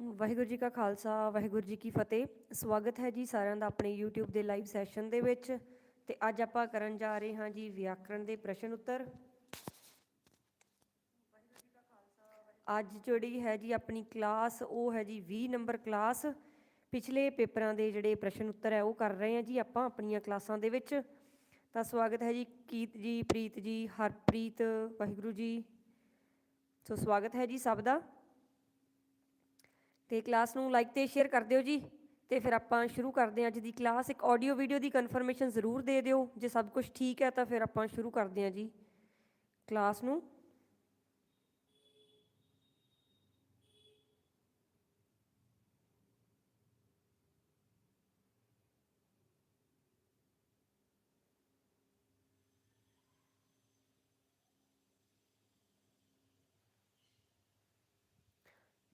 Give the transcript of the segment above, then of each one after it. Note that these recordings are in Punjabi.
ਵਾਹਿਗੁਰੂ ਜੀ ਕਾ ਖਾਲਸਾ, ਵਾਹਿਗੁਰੂ ਜੀ ਕੀ ਫਤਿਹ। ਸਵਾਗਤ ਹੈ ਜੀ ਸਾਰਿਆਂ ਦਾ ਆਪਣੇ YouTube ਦੇ ਲਾਈਵ ਸੈਸ਼ਨ ਦੇ ਵਿੱਚ। ਤੇ ਅੱਜ ਆਪਾਂ ਕਰਨ ਜਾ ਰਹੇ ਹਾਂ ਜੀ ਵਿਆਕਰਣ ਦੇ ਪ੍ਰਸ਼ਨ ਉੱਤਰ। ਅੱਜ ਜਿਹੜੀ ਹੈ ਜੀ ਆਪਣੀ ਕਲਾਸ ਉਹ ਹੈ ਜੀ 20 ਨੰਬਰ ਕਲਾਸ ਪਿਛਲੇ ਪੇਪਰਾਂ ਦੇ ਜਿਹੜੇ ਪ੍ਰਸ਼ਨ ਉੱਤਰ ਹੈ, ਉਹ ਕਰ ਰਹੇ ਹਾਂ ਜੀ ਆਪਾਂ ਆਪਣੀਆਂ ਕਲਾਸਾਂ ਦੇ ਵਿੱਚ। ਤਾਂ ਸਵਾਗਤ ਹੈ ਜੀ ਕੀਤ ਜੀ, ਪ੍ਰੀਤ ਜੀ, ਹਰਪ੍ਰੀਤ, ਵਾਹਿਗੁਰੂ ਜੀ। ਸੋ ਸਵਾਗਤ ਹੈ ਜੀ ਸਭ ਦਾ। ਤੇ ਕਲਾਸ ਨੂੰ ਲਾਈਕ ਤੇ ਸ਼ੇਅਰ ਕਰ ਦਿਓ ਜੀ ਤੇ ਫਿਰ ਆਪਾਂ ਸ਼ੁਰੂ ਕਰਦੇ ਹਾਂ ਅੱਜ ਦੀ ਕਲਾਸ ਇੱਕ ਆਡੀਓ ਵੀਡੀਓ ਦੀ ਕਨਫਰਮੇਸ਼ਨ ਜ਼ਰੂਰ ਦੇ ਦਿਓ। ਜੇ ਸਭ ਕੁਝ ਠੀਕ ਹੈ ਤਾਂ ਫਿਰ ਆਪਾਂ ਸ਼ੁਰੂ ਕਰਦੇ ਹਾਂ ਜੀ ਕਲਾਸ ਨੂੰ।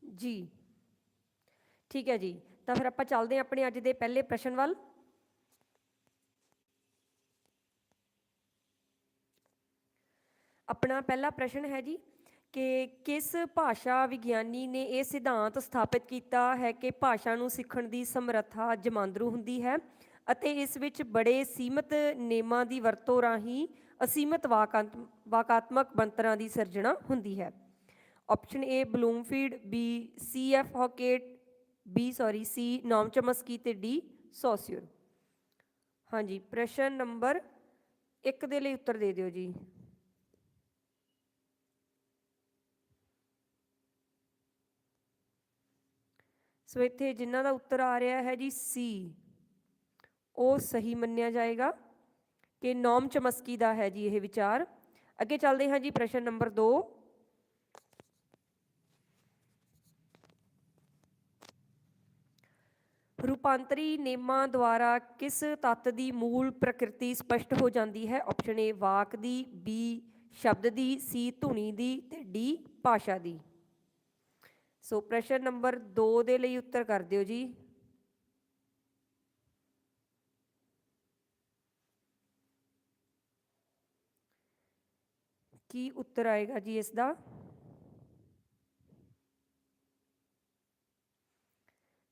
ਜੀ। ਠੀਕ ਹੈ ਜੀ। ਤਾਂ ਫਿਰ ਆਪਾਂ ਚੱਲਦੇ ਹਾਂ ਆਪਣੇ ਅੱਜ ਦੇ ਪਹਿਲੇ ਪ੍ਰਸ਼ਨ ਵੱਲ। ਆਪਣਾ ਪਹਿਲਾ ਪ੍ਰਸ਼ਨ ਹੈ ਜੀ ਕਿ ਕਿਸ ਭਾਸ਼ਾ ਵਿਗਿਆਨੀ ਨੇ ਇਹ ਸਿਧਾਂਤ ਸਥਾਪਿਤ ਕੀਤਾ ਹੈ ਕਿ ਭਾਸ਼ਾ ਨੂੰ ਸਿੱਖਣ ਦੀ ਸਮਰੱਥਾ ਜਮਾਂਦਰੂ ਹੁੰਦੀ ਹੈ ਅਤੇ ਇਸ ਵਿੱਚ ਬੜੇ ਸੀਮਤ ਨੇਮਾਂ ਦੀ ਵਰਤੋਂ ਰਾਹੀਂ ਅਸੀਮਤ ਵਾਕਾਂਤ- ਵਾਕਾਤਮਕ ਬਣਤਰਾਂ ਦੀ ਸਿਰਜਣਾ ਹੁੰਦੀ ਹੈ। Option A Bloomfield B C F Hockett B sorry C Noam Chomsky ਤੇ ਡੀ ਸੋਸਿਉਰ ਹਾਂਜੀ, ਪ੍ਰਸ਼ਨ ਨੰਬਰ 1 ਦੇ ਲਈ ਉੱਤਰ ਦੇ ਦਿਓ ਜੀ। ਸੋ ਇੱਥੇ ਜਿਨ੍ਹਾਂ ਦਾ ਉੱਤਰ ਆ ਰਿਹਾ ਹੈ ਜੀ ਸੀ ਉਹ ਸਹੀ ਮੰਨਿਆ ਜਾਏਗਾ ਕਿ ਨੌਮ ਚਮਸਕੀ ਦਾ ਹੈ ਜੀ ਇਹ ਵਿਚਾਰ। ਅੱਗੇ ਚੱਲਦੇ ਹਾਂ ਜੀ ਪ੍ਰਸ਼ਨ ਨੰਬਰ 2 ਰੂਪਾਂਤਰੀ ਨੇਮਾਂ ਦੁਆਰਾ ਕਿਸ ਤੱਤ ਦੀ ਮੂਲ ਪ੍ਰਕਿਰਤੀ ਸਪਸ਼ਟ ਹੋ ਜਾਂਦੀ ਹੈ? ਆਪਸ਼ਨ ਏ ਵਾਕ ਦੀ ਬੀ ਸ਼ਬਦ ਦੀ ਸੀ ਧੁਨੀ ਦੀ ਤੇ ਡੀ ਭਾਸ਼ਾ ਦੀ। ਸੋ ਪ੍ਰਸ਼ਨ ਨੰਬਰ 2 ਦੇ ਲਈ ਉੱਤਰ ਕਰ ਦਿਓ ਜੀ। ਕੀ ਉੱਤਰ ਆਏਗਾ ਜੀ ਇਸ ਦਾ?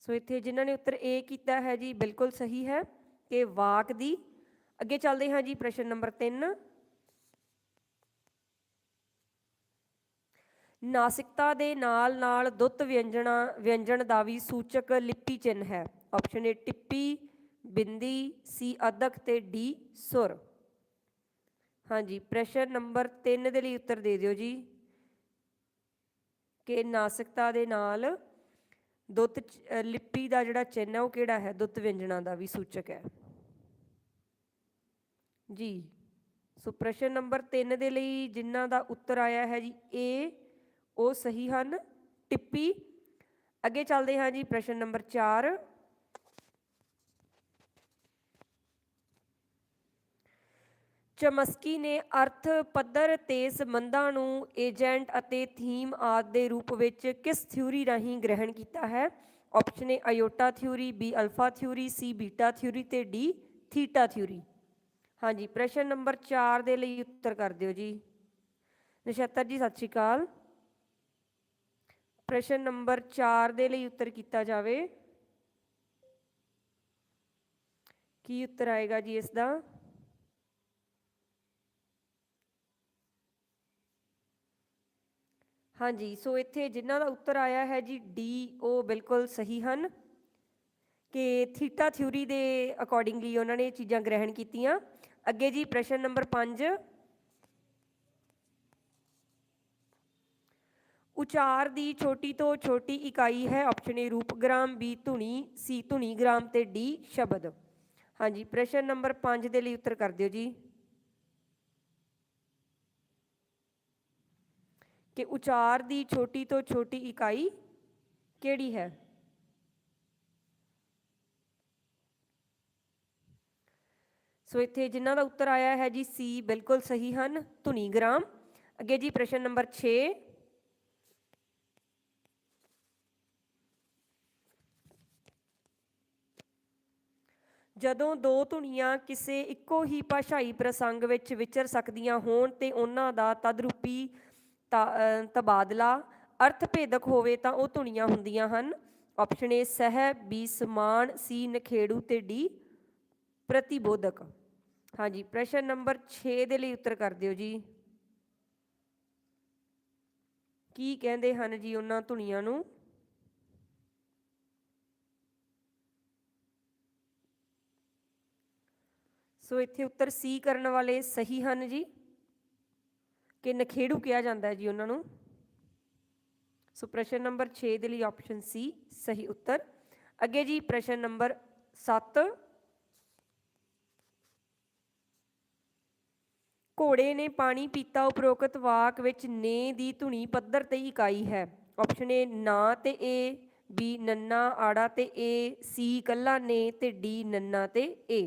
ਸੋ ਇੱਥੇ ਜਿਨ੍ਹਾਂ ਨੇ ਉੱਤਰ A ਕੀਤਾ ਹੈ ਜੀ, ਬਿਲਕੁਲ ਸਹੀ ਹੈ ਕਿ ਵਾਕ ਦੀ, ਅੱਗੇ ਚੱਲਦੇ ਹਾਂ ਜੀ ਪ੍ਰਸ਼ਨ ਨੰਬਰ 3 ਨਾਸਿਕਤਾ ਦੇ ਨਾਲ ਨਾਲ ਦੁੱਤ ਵਿਅੰਜਨਾ ਵਿਅੰਜਨ ਦਾ ਵੀ ਸੂਚਕ ਲਿਪੀ ਚਿੰਨ ਹੈ। ਆਪਸ਼ਨ ਏ ਟਿੱਪੀ, ਬਿੰਦੀ ਸੀ ਅਦਕ ਤੇ ਡੀ ਸੁਰ। ਹਾਂਜੀ, ਪ੍ਰਸ਼ਨ ਨੰਬਰ 3 ਦੇ ਲਈ ਉੱਤਰ ਦੇ ਦਿਓ ਜੀ। ਕਿ ਨਾਸਿਕਤਾ ਦੇ ਨਾਲ ਦੁੱਤ ਲਿਪੀ ਦਾ ਜਿਹੜਾ ਚਿੰਨ੍ਹ ਹੈ ਉਹ ਕਿਹੜਾ ਹੈ? ਦੁੱਤ ਵਿਅੰਜਨਾਂ ਦਾ ਵੀ ਸੂਚਕ ਹੈ। ਜੀ, ਸੋ ਪ੍ਰਸ਼ਨ ਨੰਬਰ 3 ਦੇ ਲਈ ਜਿਨ੍ਹਾਂ ਦਾ ਉੱਤਰ ਆਇਆ ਹੈ ਜੀ A ਉਹ ਸਹੀ ਹਨ। ਟਿੱਪੀ, ਅੱਗੇ ਚੱਲਦੇ ਹਾਂ ਜੀ, ਪ੍ਰਸ਼ਨ ਨੰਬਰ 4 ਚਮਸਕੀ ਨੇ ਅਰਥ, ਪੱਧਰ ਤੇ ਸੰਬੰਧਾਂ ਨੂੰ ਏਜੰਟ ਅਤੇ ਥੀਮ ਆਦਿ ਦੇ ਰੂਪ ਵਿੱਚ ਕਿਸ ਥਿਊਰੀ ਰਾਹੀਂ ਗ੍ਰਹਿਣ ਕੀਤਾ ਹੈ? Option A iota theory B alpha theory C beta theory ਤੇ ਡੀ ਥੀਟਾ ਥਿਊਰੀ ਹਾਂਜੀ, ਪ੍ਰਸ਼ਨ ਨੰਬਰ 4 ਦੇ ਲਈ ਉੱਤਰ ਕਰ ਦਿਓ ਜੀ। ਨਛੱਤਰ ਜੀ, ਸਤਿ ਸ਼੍ਰੀ ਅਕਾਲ। ਪ੍ਰਸ਼ਨ ਨੰਬਰ 4 ਦੇ ਲਈ ਉੱਤਰ ਕੀਤਾ ਜਾਵੇ। ਕੀ ਉੱਤਰ ਆਏਗਾ ਜੀ ਇਸ ਦਾ? ਹਾਂਜੀ, ਸੋ ਇੱਥੇ ਜਿਨ੍ਹਾਂ ਦਾ ਉੱਤਰ ਆਇਆ ਹੈ ਜੀ ਡੀ ਉਹ ਬਿਲਕੁਲ ਸਹੀ ਹਨ ਕਿ ਥੀਟਾ ਥਿਊਰੀ ਦੇ ਅਕੋਰਡਿੰਗਲੀ ਉਹਨਾਂ ਨੇ ਇਹ ਚੀਜ਼ਾਂ ਗ੍ਰਹਿਣ ਕੀਤੀਆਂ। ਅੱਗੇ ਜੀ ਪ੍ਰਸ਼ਨ ਨੰਬਰ 5 ਉਚਾਰ ਦੀ ਛੋਟੀ ਤੋਂ ਛੋਟੀ ਇਕਾਈ ਹੈ ਆਪਸ਼ਨ ਏ ਰੂਪਗ੍ਰਾਮ ਬੀ ਧੁਨੀ ਸੀ ਧੁਨੀ, ਗ੍ਰਾਮ ਤੇ ਡੀ ਸ਼ਬਦ। ਹਾਂਜੀ, ਪ੍ਰਸ਼ਨ ਨੰਬਰ 5 ਦੇ ਲਈ ਉੱਤਰ ਕਰ ਦਿਓ ਜੀ। ਕਿ ਉਚਾਰ ਦੀ ਛੋਟੀ ਤੋਂ ਛੋਟੀ ਇਕਾਈ ਕਿਹੜੀ ਹੈ? ਸੋ ਇੱਥੇ ਜਿਨ੍ਹਾਂ ਦਾ ਉੱਤਰ ਆਇਆ ਹੈ ਜੀ, ਸੀ ਬਿਲਕੁਲ ਸਹੀ ਹਨ ਧੁਨੀ ਗ੍ਰਾਮ ਅੱਗੇ ਜੀ ਪ੍ਰਸ਼ਨ ਨੰਬਰ 6 ਜਦੋਂ ਦੋ ਧੁਨੀਆਂ ਕਿਸੇ ਇੱਕੋ ਹੀ ਭਾਸ਼ਾਈ ਪ੍ਰਸੰਗ ਵਿੱਚ ਵਿਚਰ ਸਕਦੀਆਂ ਹੋਣ ਤੇ ਉਹਨਾਂ ਦਾ ਤਦਰੂਪੀ ਤਬਾਦਲਾ ਅਰਥ ਭੇਦਕ ਹੋਵੇ ਤਾਂ ਉਹ ਧੁਨੀਆਂ ਹੁੰਦੀਆਂ ਹਨ। ਆਪਸ਼ਨ ਏ ਸਹਿ, ਬੀ, ਸਮਾਨ ਸੀ ਨਖੇੜੂ ਤੇ ਡੀ ਪ੍ਰਤੀਬੋਧਕ। ਹਾਂਜੀ, ਪ੍ਰਸ਼ਨ ਨੰਬਰ 6 ਦੇ ਲਈ ਉੱਤਰ ਕਰ ਦਿਓ ਜੀ। ਕੀ ਕਹਿੰਦੇ ਹਨ ਜੀ ਉਹਨਾਂ ਧੁਨੀਆਂ ਨੂੰ? ਸੋ ਇੱਥੇ ਉੱਤਰ ਸੀ ਕਰਨ ਵਾਲੇ ਸਹੀ ਹਨ ਜੀ। ਕਿ ਨਖੇੜੂ ਕਿਹਾ ਜਾਂਦਾ ਹੈ ਜੀ ਉਹਨਾਂ ਨੂੰ। ਸੋ ਪ੍ਰਸ਼ਨ ਨੰਬਰ 6 ਦੇ ਲਈ ਆਪਸ਼ਨ ਸੀ ਸਹੀ ਉੱਤਰ। ਅੱਗੇ ਜੀ ਪ੍ਰਸ਼ਨ ਨੰਬਰ 7 ਘੋੜੇ ਨੇ ਪਾਣੀ ਪੀਤਾ, ਉਪਰੋਕਤ ਵਾਕ ਵਿੱਚ ਨੇ ਦੀ ਧੁਨੀ ਪੱਧਰ ਤੇ ਇਕਾਈ ਹੈ। ਆਪਸ਼ਨ ਏ ਨਾ ਤੇ ਏ ਬੀ ਨੰਨਾ, ਆੜਾ ਤੇ ਏ ਸੀ ਕੱਲਾ ਨੇ ਤੇ ਡੀ ਨੰਨਾ ਤੇ ਏ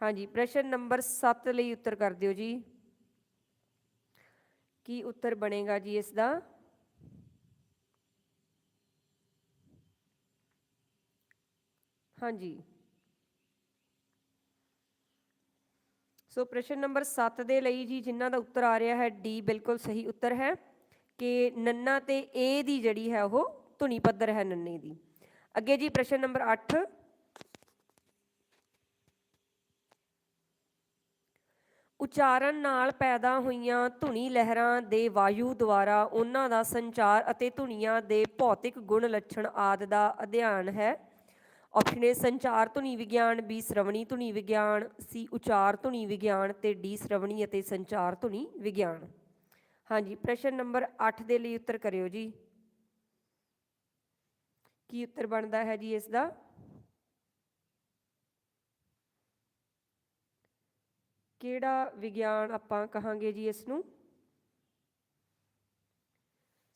ਹਾਂਜੀ, ਪ੍ਰਸ਼ਨ ਨੰਬਰ 7 ਲਈ ਉੱਤਰ ਕਰ ਦਿਓ ਜੀ। ਕੀ ਉੱਤਰ ਬਣੇਗਾ ਜੀ ਇਸ ਦਾ? ਹਾਂਜੀ। ਸੋ ਪ੍ਰਸ਼ਨ ਨੰਬਰ 7 ਦੇ ਲਈ ਜੀ ਜਿਨ੍ਹਾਂ ਦਾ ਉੱਤਰ ਆ ਰਿਹਾ ਹੈ, ਡੀ ਬਿਲਕੁਲ ਸਹੀ ਉੱਤਰ ਹੈ ਕਿ ਨੰਨਾ ਤੇ ਏ ਦੀ ਜਿਹੜੀ ਹੈ ਉਹ ਧੁਨੀ ਪੱਧਰ ਹੈ ਨੰਨੇ ਦੀ। ਅੱਗੇ ਜੀ ਪ੍ਰਸ਼ਨ ਨੰਬਰ 8 ਉਚਾਰਨ ਨਾਲ ਪੈਦਾ ਹੋਈਆਂ ਧੁਨੀ ਲਹਿਰਾਂ ਦੇ ਵਾਯੂ ਦੁਆਰਾ ਉਹਨਾਂ ਦਾ ਸੰਚਾਰ ਅਤੇ ਧੁਨੀਆਂ ਦੇ ਭੌਤਿਕ ਗੁਣ ਲੱਛਣ ਆਦਿ ਦਾ ਅਧਿਐਨ ਹੈ। ਆਪਸ਼ਨ ਏ ਸੰਚਾਰ ਧੁਨੀ ਵਿਗਿਆਨ ਬੀ ਸ਼੍ਰਵਣੀ ਧੁਨੀ ਵਿਗਿਆਨ ਸੀ ਉਚਾਰ ਧੁਨੀ ਵਿਗਿਆਨ ਤੇ ਡੀ ਸ਼੍ਰਵਣੀ ਅਤੇ ਸੰਚਾਰ ਧੁਨੀ ਵਿਗਿਆਨ। ਹਾਂਜੀ, ਪ੍ਰਸ਼ਨ ਨੰਬਰ 8 ਦੇ ਲਈ ਉੱਤਰ ਕਰਿਓ ਜੀ। ਕੀ ਉੱਤਰ ਬਣਦਾ ਹੈ ਜੀ ਇਸ ਦਾ? ਕਿਹੜਾ ਵਿਗਿਆਨ ਆਪਾਂ ਕਹਾਂਗੇ ਜੀ ਇਸ ਨੂੰ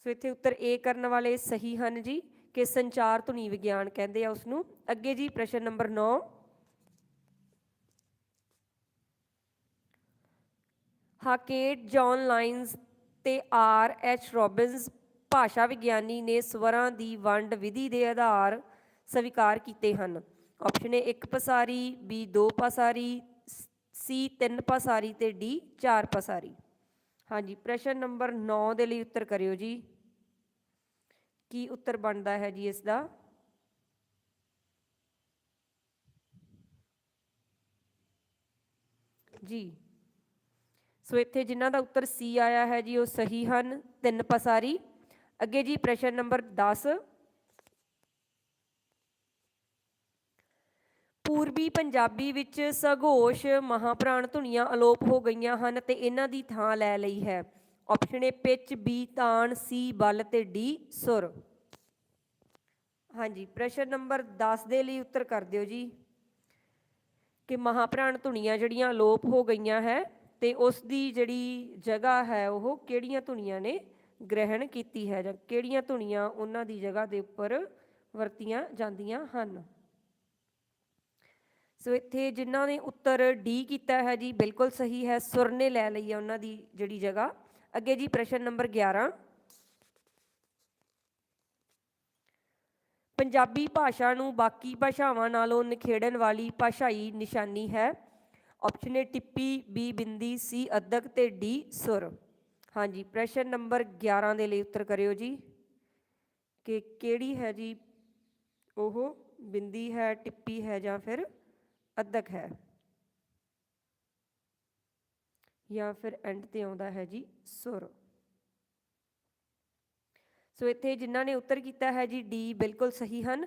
ਸੋ ਇੱਥੇ ਉੱਤਰ ਏ ਕਰਨ ਵਾਲੇ ਸਹੀ ਹਨ ਜੀ ਕਿ ਸੰਚਾਰ ਧੁਨੀ ਵਿਗਿਆਨ ਕਹਿੰਦੇ ਆ ਉਸ ਨੂੰ ਅੱਗੇ ਜੀ ਪ੍ਰਸ਼ਨ ਨੰਬਰ 9 ਹਾਕੇਟ, ਜੌਨ ਲਾਈਨਸ ਤੇ ਆਰ ਐਚ ਰੋਬਿਨਸ ਭਾਸ਼ਾ ਵਿਗਿਆਨੀ ਨੇ ਸਵਰਾਂ ਦੀ ਵੰਡ ਵਿਧੀ ਦੇ ਆਧਾਰ ਸਵੀਕਾਰ ਕੀਤੇ ਹਨ। ਆਪਸ਼ਨ ਏ ਇੱਕ ਪਸਾਰੀ ਬੀ ਦੋ ਪਸਾਰੀ ਸੀ, ਤਿੰਨ ਪਸਾਰੀ ਤੇ ਡੀ, ਚਾਰ ਪਸਾਰੀ। ਹਾਂਜੀ, ਪ੍ਰਸ਼ਨ ਨੰਬਰ 9 ਦੇ ਲਈ ਉੱਤਰ ਕਰਿਓ ਜੀ। ਕੀ ਉੱਤਰ ਬਣਦਾ ਹੈ ਜੀ ਇਸ ਦਾ? ਜੀ। ਸੋ ਇੱਥੇ ਜਿਨ੍ਹਾਂ ਦਾ ਉੱਤਰ ਸੀ ਆਇਆ ਹੈ ਜੀ, ਉਹ ਸਹੀ ਹਨ। ਤਿੰਨ ਪਸਾਰੀ। ਅੱਗੇ ਜੀ ਪ੍ਰਸ਼ਨ ਨੰਬਰ 10 ਪੂਰਬੀ ਪੰਜਾਬੀ ਵਿੱਚ ਸਗੋਸ਼ ਮਹਾਪ੍ਰਾਣ ਧੁਨੀਆਂ ਅਲੋਪ ਹੋ ਗਈਆਂ ਹਨ ਤੇ ਇਹਨਾਂ ਦੀ ਥਾਂ ਲੈ ਲਈ ਹੈ। ਆਪਸ਼ਨ ਏ ਪਿੱਚ ਬੀ ਤਾਣ ਸੀ ਬਲ ਤੇ ਡੀ ਸੁਰ। ਹਾਂਜੀ, ਪ੍ਰਸ਼ਨ ਨੰਬਰ 10 ਦੇ ਲਈ ਉੱਤਰ ਕਰ ਦਿਓ ਜੀ। ਕਿ ਮਹਾਪ੍ਰਾਣ ਧੁਨੀਆਂ ਜਿਹੜੀਆਂ ਅਲੋਪ ਹੋ ਗਈਆਂ ਹੈ ਤੇ ਉਸ ਦੀ ਜਿਹੜੀ ਜਗ੍ਹਾ ਹੈ ਉਹ ਕਿਹੜੀਆਂ ਧੁਨੀਆਂ ਨੇ ਗ੍ਰਹਿਣ ਕੀਤੀ ਹੈ ਜਾਂ ਕਿਹੜੀਆਂ ਧੁਨੀਆਂ ਉਹਨਾਂ ਦੀ ਜਗ੍ਹਾ ਦੇ ਉੱਪਰ ਵਰਤੀਆਂ ਜਾਂਦੀਆਂ ਹਨ? ਸੋ ਇੱਥੇ ਜਿਨ੍ਹਾਂ ਨੇ ਉੱਤਰ ਡੀ ਕੀਤਾ ਹੈ ਜੀ, ਬਿਲਕੁਲ ਸਹੀ ਹੈ, ਸੁਰ ਨੇ ਲੈ ਲਈ ਹੈ ਉਹਨਾਂ ਦੀ ਜਿਹੜੀ ਜਗ੍ਹਾ। ਅੱਗੇ ਜੀ ਪ੍ਰਸ਼ਨ ਨੰਬਰ 11 ਪੰਜਾਬੀ ਭਾਸ਼ਾ ਨੂੰ ਬਾਕੀ ਭਾਸ਼ਾਵਾਂ ਨਾਲੋਂ ਨਿਖੇੜਨ ਵਾਲੀ ਭਾਸ਼ਾਈ ਨਿਸ਼ਾਨੀ ਹੈ। ਆਪਸ਼ਨ ਏ ਟਿੱਪੀ ਬੀ ਬਿੰਦੀ ਸੀ ਅਦਕ ਤੇ ਡੀ ਸੁਰ। ਹਾਂਜੀ ਪ੍ਰਸ਼ਨ ਨੰਬਰ 11 ਦੇ ਲਈ ਉੱਤਰ ਕਰਿਓ ਜੀ। ਕਿ ਕਿਹੜੀ ਹੈ ਜੀ? ਉਹ ਬਿੰਦੀ ਹੈ, ਟਿੱਪੀ ਹੈ ਜਾਂ ਫਿਰ ਅਦਕ ਹੈ। ਜਾਂ ਫਿਰ ਐਂਡ ਤੇ ਆਉਂਦਾ ਹੈ ਜੀ ਸੁਰ। ਸੋ ਇੱਥੇ ਜਿਨ੍ਹਾਂ ਨੇ ਉੱਤਰ ਕੀਤਾ ਹੈ ਜੀ ਡੀ ਬਿਲਕੁਲ ਸਹੀ ਹਨ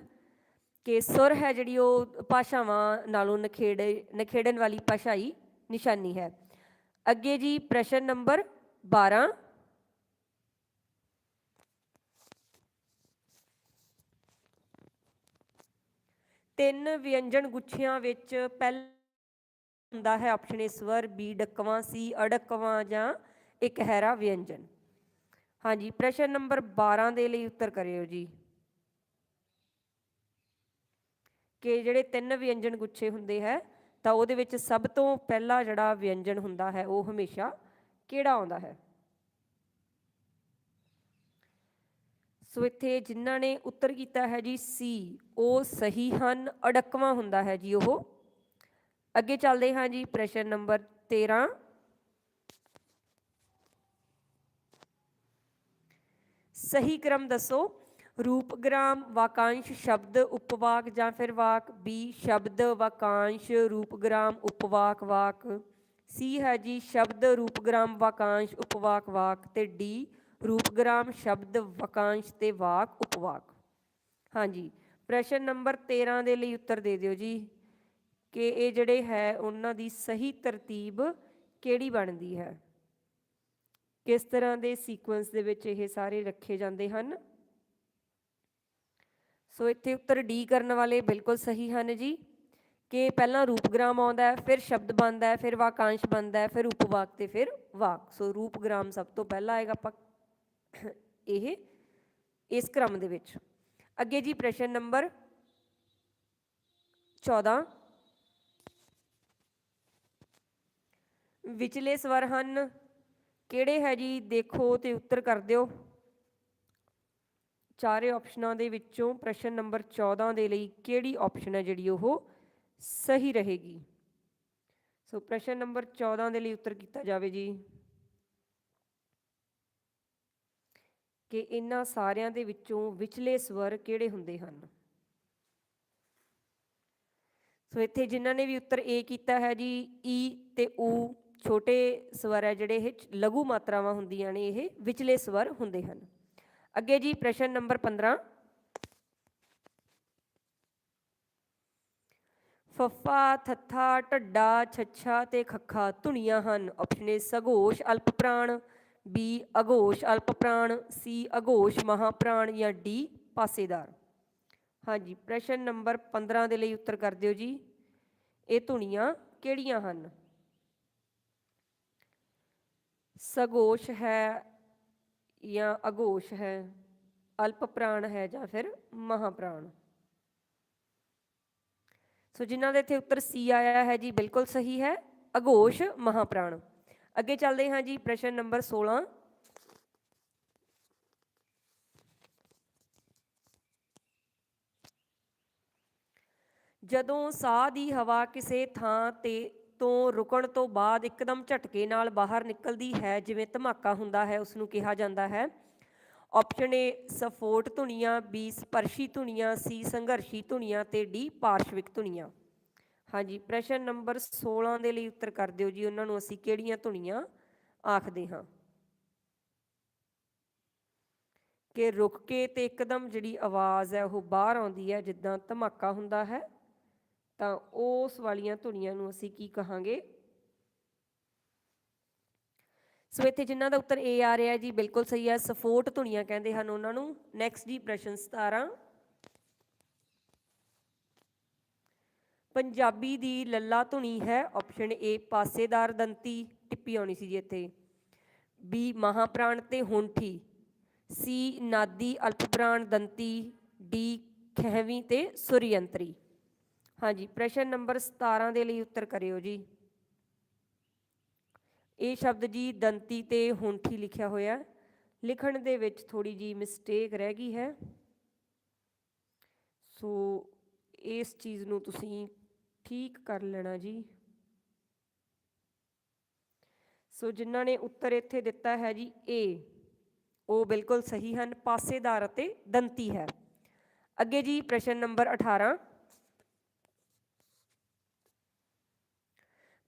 ਕਿ ਸੁਰ ਹੈ ਜਿਹੜੀ ਉਹ ਭਾਸ਼ਾਵਾਂ ਨਾਲੋਂ ਨਖੇੜੇ, ਨਖੇੜਨ ਵਾਲੀ ਭਾਸ਼ਾਈ ਨਿਸ਼ਾਨੀ ਹੈ। ਅੱਗੇ ਜੀ ਪ੍ਰਸ਼ਨ ਨੰਬਰ 12 ਤਿੰਨ ਵਿਅੰਜਨ ਗੁੱਛਿਆਂ ਵਿੱਚ ਪਹਿਲਾ ਹੁੰਦਾ ਹੈ ਆਪਸ਼ਨ ਏ ਸਵਰ, ਬੀ ਡੱਕਵਾਂ, ਸੀ ਅੜਕਵਾਂ ਜਾਂ ਇੱਕ ਹੈਰਾ ਵਿਅੰਜਨ। ਹਾਂਜੀ, ਪ੍ਰਸ਼ਨ ਨੰਬਰ 12 ਦੇ ਲਈ ਉੱਤਰ ਕਰਿਓ ਜੀ। ਕਿ ਜਿਹੜੇ ਤਿੰਨ ਵਿਅੰਜਨ ਗੁੱਛੇ ਹੁੰਦੇ ਹੈ, ਤਾਂ ਉਹਦੇ ਵਿੱਚ ਸਭ ਤੋਂ ਪਹਿਲਾ ਜਿਹੜਾ ਵਿਅੰਜਨ ਹੁੰਦਾ ਹੈ, ਉਹ ਹਮੇਸ਼ਾ ਕਿਹੜਾ ਆਉਂਦਾ ਹੈ? ਸੋ ਇੱਥੇ ਜਿਨ੍ਹਾਂ ਨੇ ਉੱਤਰ ਕੀਤਾ ਹੈ ਜੀ ਸੀ, ਉਹ ਸਹੀ ਹਨ, ਅੜਕਵਾਂ ਹੁੰਦਾ ਹੈ ਜੀ ਉਹ। ਅੱਗੇ ਚੱਲਦੇ ਹਾਂ ਜੀ ਪ੍ਰਸ਼ਨ ਨੰਬਰ 13 ਸਹੀ ਕ੍ਰਮ ਦੱਸੋ ਰੂਪਗ੍ਰਾਮ ਵਾਕਾਂਸ਼ ਸ਼ਬਦ, ਉਪਵਾਕ ਜਾਂ ਫਿਰ ਵਾਕ? ਬੀ ਸ਼ਬਦ, ਵਾਕਾਂਸ਼ ਰੂਪਗ੍ਰਾਮ ਉਪਵਾਕ, ਵਾਕ। ਸੀ ਹੈ ਜੀ ਸ਼ਬਦ ਰੂਪਗ੍ਰਾਮ ਵਾਕਾਂਸ਼, ਉਪਵਾਕ, ਵਾਕ ਤੇ ਡੀ ਰੂਪਗ੍ਰਾਮ ਸ਼ਬਦ ਵਾਕਾਂਸ਼ ਤੇ ਵਾਕ ਉਪਵਾਕ। ਹਾਂਜੀ, ਪ੍ਰਸ਼ਨ ਨੰਬਰ 13 ਦੇ ਲਈ ਉੱਤਰ ਦੇ ਦਿਓ ਜੀ, ਕਿ ਇਹ ਜਿਹੜੇ ਹੈ, ਉਹਨਾਂ ਦੀ ਸਹੀ ਤਰਤੀਬ ਕਿਹੜੀ ਬਣਦੀ ਹੈ? ਕਿਸ ਤਰ੍ਹਾਂ ਦੇ ਸੀਕੁਐਂਸ ਦੇ ਵਿੱਚ ਇਹ ਸਾਰੇ ਰੱਖੇ ਜਾਂਦੇ ਹਨ? ਸੋ ਇੱਥੇ ਉੱਤਰ ਡੀ ਕਰਨ ਵਾਲੇ ਬਿਲਕੁਲ ਸਹੀ ਹਨ ਜੀ, ਕਿ ਪਹਿਲਾਂ ਰੂਪਗ੍ਰਾਮ ਆਉਂਦਾ ਹੈ, ਫਿਰ ਸ਼ਬਦ ਬਣਦਾ ਹੈ, ਫਿਰ ਵਾਕਾਂਸ਼ ਬਣਦਾ ਹੈ, ਫਿਰ ਉਪਵਾਕ ਤੇ ਫਿਰ ਵਾਕ। ਸੋ ਰੂਪਗ੍ਰਾਮ ਸਭ ਤੋਂ ਪਹਿਲਾਂ ਆਏਗਾ ਆਪਾਂ ਇਹ, ਇਸ ਕ੍ਰਮ ਦੇ ਵਿੱਚ। ਅੱਗੇ ਜੀ ਪ੍ਰਸ਼ਨ ਨੰਬਰ 14 ਵਿਚਲੇ ਸਵਰ ਹਨ, ਕਿਹੜੇ ਹੈ ਜੀ? ਦੇਖੋ ਤੇ ਉੱਤਰ ਕਰ ਦਿਓ। ਚਾਰੇ ਆਪਸ਼ਨਾਂ ਦੇ ਵਿੱਚੋਂ ਪ੍ਰਸ਼ਨ ਨੰਬਰ 14 ਦੇ ਲਈ ਕਿਹੜੀ ਆਪਸ਼ਨ ਹੈ ਜਿਹੜੀ ਉਹ ਸਹੀ ਰਹੇਗੀ? ਸੋ ਪ੍ਰਸ਼ਨ ਨੰਬਰ 14 ਦੇ ਲਈ ਉੱਤਰ ਕੀਤਾ ਜਾਵੇ ਜੀ। ਕਿ ਇਹਨਾਂ ਸਾਰਿਆਂ ਦੇ ਵਿੱਚੋਂ ਵਿਚਲੇ ਸਵਰ ਕਿਹੜੇ ਹੁੰਦੇ ਹਨ? ਸੋ ਇੱਥੇ ਜਿਨ੍ਹਾਂ ਨੇ ਵੀ ਉੱਤਰ A ਕੀਤਾ ਹੈ ਜੀ ਈ ਤੇ ਊ ਛੋਟੇ ਸਵਰ ਹੈ ਜਿਹੜੇ ਇਹ ਲਘੂ ਮਾਤਰਾਵਾਂ ਹੁੰਦੀਆਂ ਨੇ, ਇਹ ਵਿਚਲੇ ਸਵਰ ਹੁੰਦੇ ਹਨ। ਅੱਗੇ ਜੀ ਪ੍ਰਸ਼ਨ ਨੰਬਰ 15 ਫੱਫਾ, ਥੱਥਾ, ਢੱਡਾ, ਛੱਛਾ ਤੇ ਖੱਖਾ ਧੁਨੀਆਂ ਹਨ। ਆਪਸ਼ਨ ਏ ਸਗੋਸ਼, ਅਲਪ ਪ੍ਰਾਣ। ਬੀ ਅਘੋਸ਼ ਅਲਪ ਪ੍ਰਾਣ ਸੀ ਅਘੋਸ਼ ਮਹਾਪ੍ਰਾਣ ਜਾਂ ਡੀ, ਪਾਸੇਦਾਰ। ਹਾਂਜੀ, ਪ੍ਰਸ਼ਨ ਨੰਬਰ 15 ਦੇ ਲਈ ਉੱਤਰ ਕਰ ਦਿਓ ਜੀ। ਇਹ ਧੁਨੀਆਂ ਕਿਹੜੀਆਂ ਹਨ? ਸਗੋਸ਼ ਹੈ ਜਾਂ ਅਗੋਸ਼ ਹੈ? ਅਲਪ ਪ੍ਰਾਣ ਹੈ ਜਾਂ ਫਿਰ ਮਹਾਪ੍ਰਾਣ? ਸੋ ਜਿਨ੍ਹਾਂ ਦੇ ਇੱਥੇ ਉੱਤਰ ਸੀ ਆਇਆ ਹੈ ਜੀ, ਬਿਲਕੁਲ ਸਹੀ ਹੈ। ਅਗੋਸ਼, ਮਹਾਪ੍ਰਾਣ। ਅੱਗੇ ਚੱਲਦੇ ਹਾਂ ਜੀ, ਪ੍ਰਸ਼ਨ ਨੰਬਰ 16 ਜਦੋਂ ਸਾਹ ਦੀ ਹਵਾ ਕਿਸੇ ਥਾਂ ਤੇ ਤੋਂ ਰੁਕਣ ਤੋਂ ਬਾਅਦ ਇੱਕਦਮ ਝਟਕੇ ਨਾਲ ਬਾਹਰ ਨਿਕਲਦੀ ਹੈ, ਜਿਵੇਂ ਧਮਾਕਾ ਹੁੰਦਾ ਹੈ ਉਸ ਨੂੰ ਕਿਹਾ ਜਾਂਦਾ ਹੈ। ਆਪਸ਼ਨ ਏ ਸਫੋਟ ਧੁਨੀਆਂ ਬੀ ਸਪਰਸ਼ੀ ਧੁਨੀਆਂ ਸੀ ਸੰਘਰਸ਼ੀ ਧੁਨੀਆਂ ਤੇ ਡੀ ਪਾਰਸ਼ਵਿਕ ਧੁਨੀਆਂ। ਹਾਂਜੀ, ਪ੍ਰਸ਼ਨ ਨੰਬਰ 16 ਦੇ ਲਈ ਉੱਤਰ ਕਰ ਦਿਓ ਜੀ, ਉਹਨਾਂ ਨੂੰ ਅਸੀਂ ਕਿਹੜੀਆਂ ਧੁਨੀਆਂ ਆਖਦੇ ਹਾਂ? ਕਿ ਰੁਕ ਕੇ ਤੇ ਇੱਕਦਮ ਜਿਹੜੀ ਆਵਾਜ਼ ਹੈ, ਉਹ ਬਾਹਰ ਆਉਂਦੀ ਹੈ, ਜਿੱਦਾਂ ਧਮਾਕਾ ਹੁੰਦਾ ਹੈ, ਤਾਂ ਉਸ ਵਾਲੀਆਂ ਧੁਨੀਆਂ ਨੂੰ ਅਸੀਂ ਕੀ ਕਹਾਂਗੇ? ਸੋ ਇੱਥੇ ਜਿਨ੍ਹਾਂ ਦਾ ਉੱਤਰ A ਆ ਰਿਹਾ ਜੀ, ਬਿਲਕੁਲ ਸਹੀ ਹੈ, ਸਫੋਟ ਧੁਨੀਆਂ ਕਹਿੰਦੇ ਹਨ ਉਹਨਾਂ ਨੂੰ। ਨੈਕਸਟ ਜੀ, ਪ੍ਰਸ਼ਨ 17 ਪੰਜਾਬੀ ਦੀ ਲੱਲਾ ਧੁਨੀ ਹੈ ਆਪਸ਼ਨ ਏ ਪਾਸੇਦਾਰ ਦੰਤੀ, ਟਿੱਪੀ ਆਉਣੀ ਸੀ ਜੀ ਇੱਥੇ। ਬੀ ਮਹਾਪ੍ਰਾਣ ਤੇ ਹੋਂਠੀ ਸੀ ਨਾਦੀ ਅਲਪਪ੍ਰਾਣ ਦੰਤੀ ਡੀ ਖਹਿਵੀ ਤੇ ਸੁਰਯੰਤਰੀ ਹਾਂਜੀ, ਪ੍ਰਸ਼ਨ ਨੰਬਰ 17 ਦੇ ਲਈ ਉੱਤਰ ਕਰਿਓ ਜੀ। ਇਹ ਸ਼ਬਦ ਜੀ ਦੰਤੀ ਤੇ ਹੋਂਠੀ ਲਿਖਿਆ ਹੋਇਆ ਲਿਖਣ ਦੇ ਵਿੱਚ ਥੋੜੀ ਜੀ ਮਿਸਟੇਕ ਰਹਿ ਗਈ ਹੈ। ਸੋ ਇਸ ਚੀਜ਼ ਨੂੰ ਤੁਸੀਂ ਠੀਕ ਕਰ ਲੈਣਾ ਜੀ। ਸੋ ਜਿਨ੍ਹਾਂ ਨੇ ਉੱਤਰ ਇੱਥੇ ਦਿੱਤਾ ਹੈ ਜੀ ਏ ਉਹ ਬਿਲਕੁਲ ਸਹੀ ਹਨ, ਪਾਸੇਦਾਰ ਅਤੇ ਦੰਤੀ ਹੈ। ਅੱਗੇ ਜੀ ਪ੍ਰਸ਼ਨ ਨੰਬਰ 18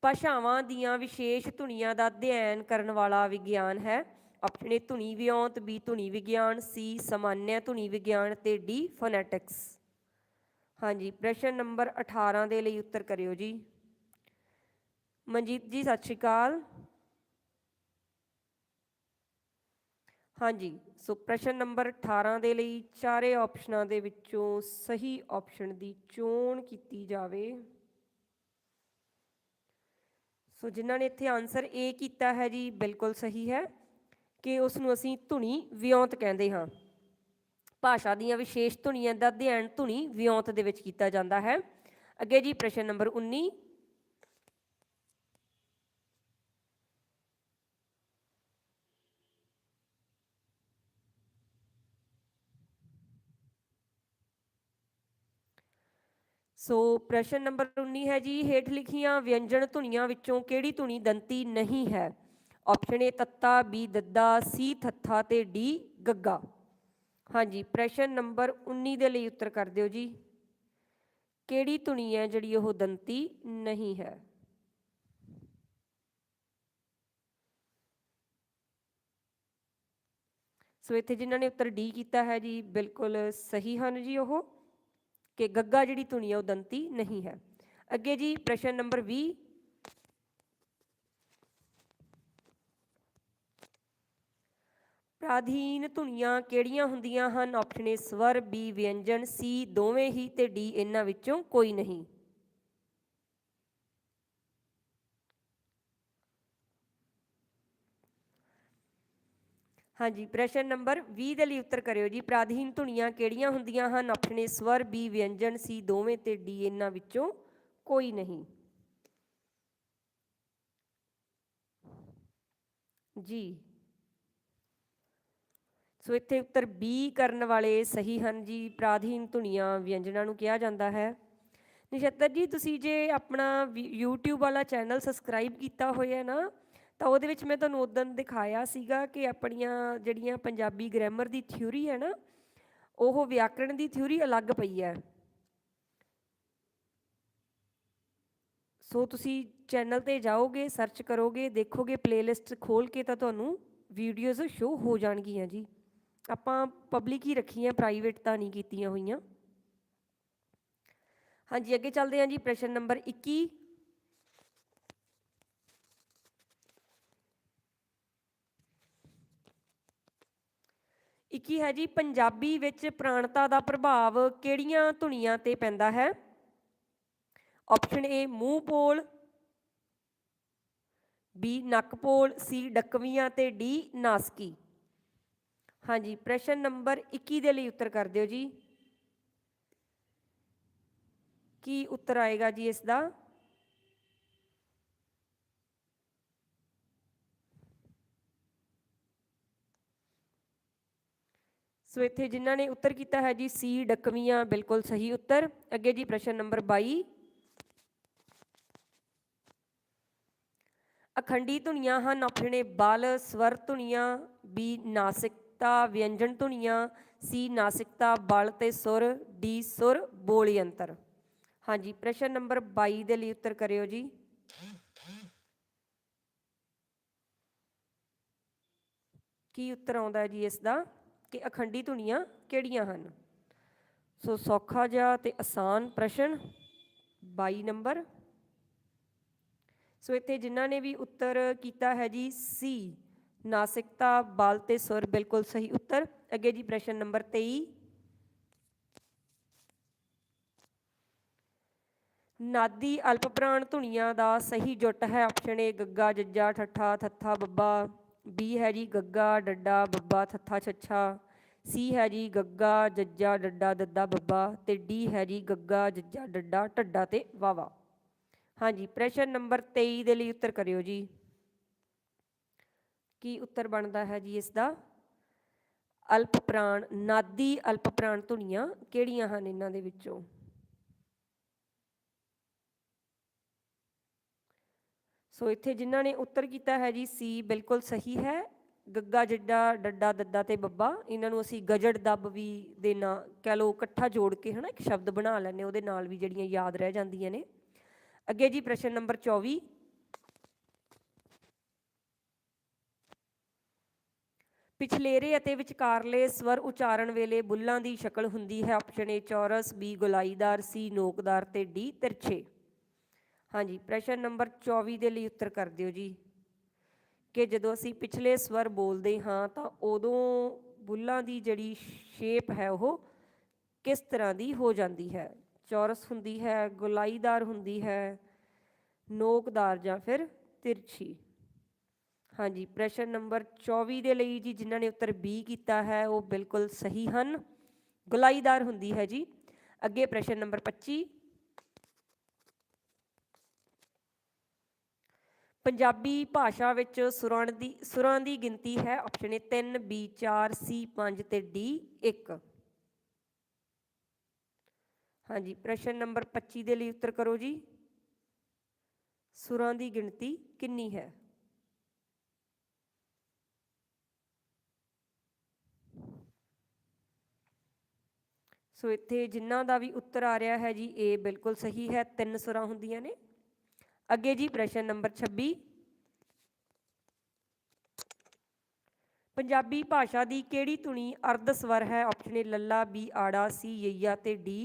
ਭਾਸ਼ਾਵਾਂ ਦੀਆਂ ਵਿਸ਼ੇਸ਼ ਧੁਨੀਆਂ ਦਾ ਅਧਿਐਨ ਕਰਨ ਵਾਲਾ ਵਿਗਿਆਨ ਹੈ। ਆਪਸ਼ਨ ਏ ਧੁਨੀ ਵਿਉਂਤ ਬੀ ਧੁਨੀ ਵਿਗਿਆਨ ਸੀ, ਸਾਮਾਨਿਆ ਧੁਨੀ ਵਿਗਿਆਨ ਤੇ ਡੀ ਫੋਨੈਟਿਕਸ। ਹਾਂਜੀ, ਪ੍ਰਸ਼ਨ ਨੰਬਰ 18 ਦੇ ਲਈ ਉੱਤਰ ਕਰਿਓ ਜੀ। ਮਨਜੀਤ ਜੀ, ਸਤਿ ਸ਼੍ਰੀ ਅਕਾਲ। ਹਾਂਜੀ, ਸੋ ਪ੍ਰਸ਼ਨ ਨੰਬਰ 18 ਦੇ ਲਈ ਚਾਰੇ ਆਪਸ਼ਨਾਂ ਦੇ ਵਿੱਚੋਂ ਸਹੀ ਆਪਸ਼ਨ ਦੀ ਚੋਣ ਕੀਤੀ ਜਾਵੇ। ਸੋ ਜਿਨ੍ਹਾਂ ਨੇ ਇੱਥੇ ਆਨਸਰ A ਕੀਤਾ ਹੈ ਜੀ, ਬਿਲਕੁਲ ਸਹੀ ਹੈ। ਕਿ ਉਸ ਨੂੰ ਅਸੀਂ ਧੁਨੀ ਵਿਉਂਤ ਕਹਿੰਦੇ ਹਾਂ। ਭਾਸ਼ਾ ਦੀਆਂ ਵਿਸ਼ੇਸ਼ ਧੁਨੀਆਂ ਦਾ ਅਧਿਐਨ ਧੁਨੀ ਵਿਉਂਤ ਦੇ ਵਿੱਚ ਕੀਤਾ ਜਾਂਦਾ ਹੈ। ਅੱਗੇ ਜੀ ਪ੍ਰਸ਼ਨ ਨੰਬਰ 19 ਸੋ ਪ੍ਰਸ਼ਨ ਨੰਬਰ 19 ਹੈ ਜੀ, ਹੇਠ ਲਿਖੀਆਂ ਵਿਅੰਜਨ ਧੁਨੀਆਂ ਵਿੱਚੋਂ ਕਿਹੜੀ ਧੁਨੀ ਦੰਤੀ ਨਹੀਂ ਹੈ? ਆਪਸ਼ਨ ਏ ਤੱਤਾ, ਬੀ ਦੱਦਾ, ਸੀ ਥੱਥਾ ਤੇ ਡੀ ਗੱਗਾ। ਹਾਂਜੀ, ਪ੍ਰਸ਼ਨ ਨੰਬਰ 19 ਦੇ ਲਈ ਉੱਤਰ ਕਰ ਦਿਓ ਜੀ। ਕਿਹੜੀ ਧੁਨੀ ਹੈ ਜਿਹੜੀ ਉਹ ਦੰਤੀ ਨਹੀਂ ਹੈ? ਸੋ ਇੱਥੇ ਜਿਨ੍ਹਾਂ ਨੇ ਉੱਤਰ ਡੀ ਕੀਤਾ ਹੈ ਜੀ, ਬਿਲਕੁਲ ਸਹੀ ਹਨ ਜੀ ਉਹ ਕਿ ਗੱਗਾ ਜਿਹੜੀ ਧੁਨੀ ਹੈ ਉਹ ਦੰਤੀ ਨਹੀਂ ਹੈ। ਅੱਗੇ ਜੀ ਪ੍ਰਸ਼ਨ ਨੰਬਰ 20 ਪ੍ਰਾਧੀਨ ਧੁਨੀਆਂ ਕਿਹੜੀਆਂ ਹੁੰਦੀਆਂ ਹਨ? ਆਪਸ਼ਨ ਏ ਸਵਰ ਬੀ ਵਿਅੰਜਨ ਸੀ ਦੋਵੇਂ ਹੀ ਤੇ ਡੀ ਇਹਨਾਂ ਵਿੱਚੋਂ ਕੋਈ ਨਹੀਂ। ਹਾਂਜੀ, ਪ੍ਰਸ਼ਨ ਨੰਬਰ 20 ਦੇ ਲਈ ਉੱਤਰ ਕਰਿਓ ਜੀ। ਪ੍ਰਾਧੀਨ ਧੁਨੀਆਂ ਕਿਹੜੀਆਂ ਹੁੰਦੀਆਂ ਹਨ? ਆਪਸ਼ਨ ਏ ਸਵਰ ਬੀ ਵਿਅੰਜਨ ਸੀ ਦੋਵੇਂ ਤੇ ਡੀ ਇਹਨਾਂ ਵਿੱਚੋਂ ਕੋਈ ਨਹੀਂ। ਜੀ। ਸੋ ਇੱਥੇ ਉੱਤਰ ਬੀ ਕਰਨ ਵਾਲੇ ਸਹੀ ਹਨ ਜੀ, ਪ੍ਰਾਧੀਨ ਧੁਨੀਆਂ ਵਿਅੰਜਨਾਂ ਨੂੰ ਕਿਹਾ ਜਾਂਦਾ ਹੈ। ਨਿਸ਼ਤਰ ਜੀ, ਤੁਸੀਂ ਜੇ ਆਪਣਾ ਵੀ- YouTube ਵਾਲਾ ਚੈਨਲ ਸਬਸਕ੍ਰਾਈਬ ਕੀਤਾ ਹੋਇਆ ਨਾ, ਤਾਂ ਉਹਦੇ ਵਿੱਚ ਮੈਂ ਤੁਹਾਨੂੰ ਉਦੋਂ ਦਿਖਾਇਆ ਸੀਗਾ ਕਿ ਆਪਣੀਆਂ ਜਿਹੜੀਆਂ ਪੰਜਾਬੀ ਗ੍ਰਾਮਰ ਦੀ ਥਿਊਰੀ ਹੈ ਨਾ, ਉਹ ਵਿਆਕਰਣ ਦੀ ਥਿਊਰੀ ਅਲੱਗ ਪਈ ਹੈ। ਸੋ ਤੁਸੀਂ ਚੈਨਲ ਤੇ ਜਾਓਗੇ ਸਰਚ ਕਰੋਗੇ, ਦੇਖੋਗੇ ਪਲੇਲਿਸਟ ਖੋਲ ਕੇ ਤਾਂ ਤੁਹਾਨੂੰ ਵੀਡੀਓਜ਼ ਸ਼ੋ ਹੋ ਜਾਣਗੀਆਂ ਜੀ। ਆਪਾਂ ਪਬਲਿਕ ਹੀ ਰੱਖੀਆਂ ਪ੍ਰਾਈਵੇਟ ਤਾਂ ਨਹੀਂ ਕੀਤੀਆਂ ਹੋਈਆਂ। ਹਾਂਜੀ, ਅੱਗੇ ਚੱਲਦੇ ਹਾਂ ਜੀ, ਪ੍ਰਸ਼ਨ ਨੰਬਰ 21 21 ਹੈ ਜੀ, ਪੰਜਾਬੀ ਵਿੱਚ ਪ੍ਰਾਣਤਾ ਦਾ ਪ੍ਰਭਾਵ ਕਿਹੜੀਆਂ ਧੁਨੀਆਂ ਤੇ ਪੈਂਦਾ ਹੈ? ਆਪਸ਼ਨ ਏ ਮੂੰਹ ਪੋਲ। ਬੀ ਨੱਕ ਪੋਲ। ਸੀ ਡੱਕਵੀਆਂ ਤੇ ਡੀ ਨਾਸਕੀ। ਹਾਂਜੀ, ਪ੍ਰਸ਼ਨ ਨੰਬਰ 21 ਦੇ ਲਈ ਉੱਤਰ ਕਰ ਦਿਓ ਜੀ। ਕੀ ਉੱਤਰ ਆਏਗਾ ਜੀ ਇਸ ਦਾ? ਸੋ ਇੱਥੇ ਜਿਨ੍ਹਾਂ ਨੇ ਉੱਤਰ ਕੀਤਾ ਹੈ ਜੀ, ਸੀ, ਡਕਵੀਆਂ, ਬਿਲਕੁਲ ਸਹੀ ਉੱਤਰ। ਅੱਗੇ ਜੀ ਪ੍ਰਸ਼ਨ ਨੰਬਰ 22 ਅਖੰਡੀ ਧੁਨੀਆਂ ਹਨ ਆਪਸ਼ਨ ਏ ਬਲ ਸਵਰ ਧੁਨੀਆਂ ਬੀ ਨਾਸਿਕ ਨਾਸਿਕਤਾ ਵਿਅੰਜਨ ਧੁਨੀਆਂ, ਸੀ ਨਾਸਿਕਤਾ, ਬਲ ਤੇ ਸੁਰ, ਡੀ ਸੁਰ, ਬੋਲੀ ਅੰਤਰ। ਹਾਂਜੀ, ਪ੍ਰਸ਼ਨ ਨੰਬਰ 22 ਦੇ ਲਈ ਉੱਤਰ ਕਰਿਓ ਜੀ। ਕੀ ਉੱਤਰ ਆਉਂਦਾ ਜੀ ਇਸ ਦਾ? ਕਿ ਅਖੰਡੀ ਧੁਨੀਆਂ ਕਿਹੜੀਆਂ ਹਨ? ਸੋ ਸੌਖਾ ਜਿਹਾ ਤੇ ਆਸਾਨ ਪ੍ਰਸ਼ਨ 22 ਨੰਬਰ। ਸੋ ਇੱਥੇ ਜਿਨ੍ਹਾਂ ਨੇ ਵੀ ਉੱਤਰ ਕੀਤਾ ਹੈ ਜੀ ਸੀ। ਨਾਸਿਕਤਾ ਬਲ ਤੇ ਸੁਰ ਬਿਲਕੁਲ ਸਹੀ ਉੱਤਰ। ਅੱਗੇ ਜੀ ਪ੍ਰਸ਼ਨ ਨੰਬਰ 23 ਨਾਦੀ ਅਲਪ ਪ੍ਰਾਣ ਧੁਨੀਆਂ ਦਾ ਸਹੀ ਜੁੱਟ ਹੈ ਆਪਸ਼ਨ ਏ, ਗੱਗਾ, ਜੱਜਾ, ਠੱਠਾ, ਥੱਥਾ, ਬੱਬਾ। ਬੀ ਹੈ ਜੀ ਗੱਗਾ, ਡੱਡਾ, ਬੱਬਾ, ਥੱਥਾ, ਛੱਛਾ। ਸੀ ਹੈ ਜੀ ਗੱਗਾ, ਜੱਜਾ, ਡੱਡਾ, ਦੱਦਾ, ਬੱਬਾ। ਤੇ ਡੀ ਹੈ ਜੀ ਗੱਗਾ, ਜੱਜਾ, ਡੱਡਾ, ਢੱਡਾ ਤੇ ਵਾਵਾ। ਹਾਂਜੀ, ਪ੍ਰਸ਼ਨ ਨੰਬਰ 23 ਦੇ ਲਈ ਉੱਤਰ ਕਰਿਓ ਜੀ। ਕੀ ਉੱਤਰ ਬਣਦਾ ਹੈ ਜੀ ਇਸ ਦਾ ਅਲਪ ਪ੍ਰਾਣ, ਨਾਦੀ ਅਲਪ ਪ੍ਰਾਣ ਧੁਨੀਆਂ ਕਿਹੜੀਆਂ ਹਨ ਇਹਨਾਂ ਦੇ ਵਿੱਚੋਂ? ਸੋ ਇੱਥੇ ਜਿਨ੍ਹਾਂ ਨੇ ਉੱਤਰ ਕੀਤਾ ਹੈ ਜੀ, ਸੀ ਬਿਲਕੁਲ ਸਹੀ ਹੈ, ਗੱਗਾ, ਜੱਡਾ, ਡੱਡਾ, ਦੱਦਾ ਤੇ ਬੱਬਾ। ਇਹਨਾਂ ਨੂੰ ਅਸੀਂ ਗਜੜ ਦੱਬ ਵੀ ਦੇ ਨਾਂ, ਕਹਿ ਲਓ ਇਕੱਠਾ ਜੋੜ ਕੇ ਹਨਾ ਇੱਕ ਸ਼ਬਦ ਬਣਾ ਲੈਂਦੇ ਉਹਦੇ ਨਾਲ ਵੀ ਜਿਹੜੀਆਂ ਯਾਦ ਰਹਿ ਜਾਂਦੀਆਂ ਨੇ। ਅੱਗੇ ਜੀ ਪ੍ਰਸ਼ਨ ਨੰਬਰ 24 ਪਿਛਲੇਰੇ ਅਤੇ ਵਿਚਕਾਰਲੇ ਸਵਰ ਉਚਾਰਨ ਵੇਲੇ ਬੁੱਲਾਂ ਦੀ ਸ਼ਕਲ ਹੁੰਦੀ ਹੈ ਆਪਸ਼ਨ ਏ ਚੌਰਸ, ਬੀ ਗੁਲਾਈਦਾਰ, ਸੀ ਨੋਕਦਾਰ ਤੇ ਡੀ ਤਿਰਛੇ। ਹਾਂਜੀ, ਪ੍ਰਸ਼ਨ ਨੰਬਰ 24 ਦੇ ਲਈ ਉੱਤਰ ਕਰ ਦਿਓ ਜੀ। ਕਿ ਜਦੋਂ ਅਸੀਂ ਪਿਛਲੇ ਸਵਰ ਬੋਲਦੇ ਹਾਂ ਤਾਂ ਉਦੋਂ ਬੁੱਲਾਂ ਦੀ ਜਿਹੜੀ ਸ਼ੇਪ ਹੈ ਉਹ ਕਿਸ ਤਰ੍ਹਾਂ ਦੀ ਹੋ ਜਾਂਦੀ ਹੈ? ਚੌਰਸ ਹੁੰਦੀ ਹੈ, ਗੁਲਾਈਦਾਰ ਹੁੰਦੀ ਹੈ, ਨੋਕਦਾਰ ਜਾਂ ਫਿਰ ਤਿਰਛੀ। ਹਾਂਜੀ, ਪ੍ਰਸ਼ਨ ਨੰਬਰ 24 ਦੇ ਲਈ ਜੀ, ਜਿਨ੍ਹਾਂ ਨੇ ਉੱਤਰ ਬੀ ਕੀਤਾ ਹੈ, ਉਹ ਬਿਲਕੁਲ ਸਹੀ ਹਨ। ਗੁਲਾਈਦਾਰ ਹੁੰਦੀ ਹੈ ਜੀ। ਅੱਗੇ ਪ੍ਰਸ਼ਨ ਨੰਬਰ 25 ਪੰਜਾਬੀ ਭਾਸ਼ਾ ਵਿੱਚ ਸੁਰਾਂ ਦੀ ਸੁਰਾਂ ਦੀ ਗਿਣਤੀ ਹੈ ਆਪਸ਼ਨ ਏ 3 ਬੀ 4 ਸੀ 5 ਤੇ ਡੀ 1 ਹਾਂਜੀ, ਪ੍ਰਸ਼ਨ ਨੰਬਰ 25 ਦੇ ਲਈ ਉੱਤਰ ਕਰੋ ਜੀ। ਸੁਰਾਂ ਦੀ ਗਿਣਤੀ ਕਿੰਨੀ ਹੈ? ਸੋ ਇੱਥੇ ਜਿਨ੍ਹਾਂ ਦਾ ਵੀ ਉੱਤਰ ਆ ਰਿਹਾ ਹੈ ਜੀ, ਇਹ ਬਿਲਕੁਲ ਸਹੀ ਹੈ, ਤਿੰਨ ਸੁਰਾਂ ਹੁੰਦੀਆਂ ਨੇ। ਅੱਗੇ ਜੀ ਪ੍ਰਸ਼ਨ ਨੰਬਰ 26 ਪੰਜਾਬੀ ਭਾਸ਼ਾ ਦੀ ਕਿਹੜੀ ਧੁਨੀ ਅਰਧ ਸਵਰ ਹੈ? ਆਪਸ਼ਨ ਏ ਲੱਲਾ ਬੀ ਆੜਾ ਸੀ ਯਈਆ ਤੇ ਡੀ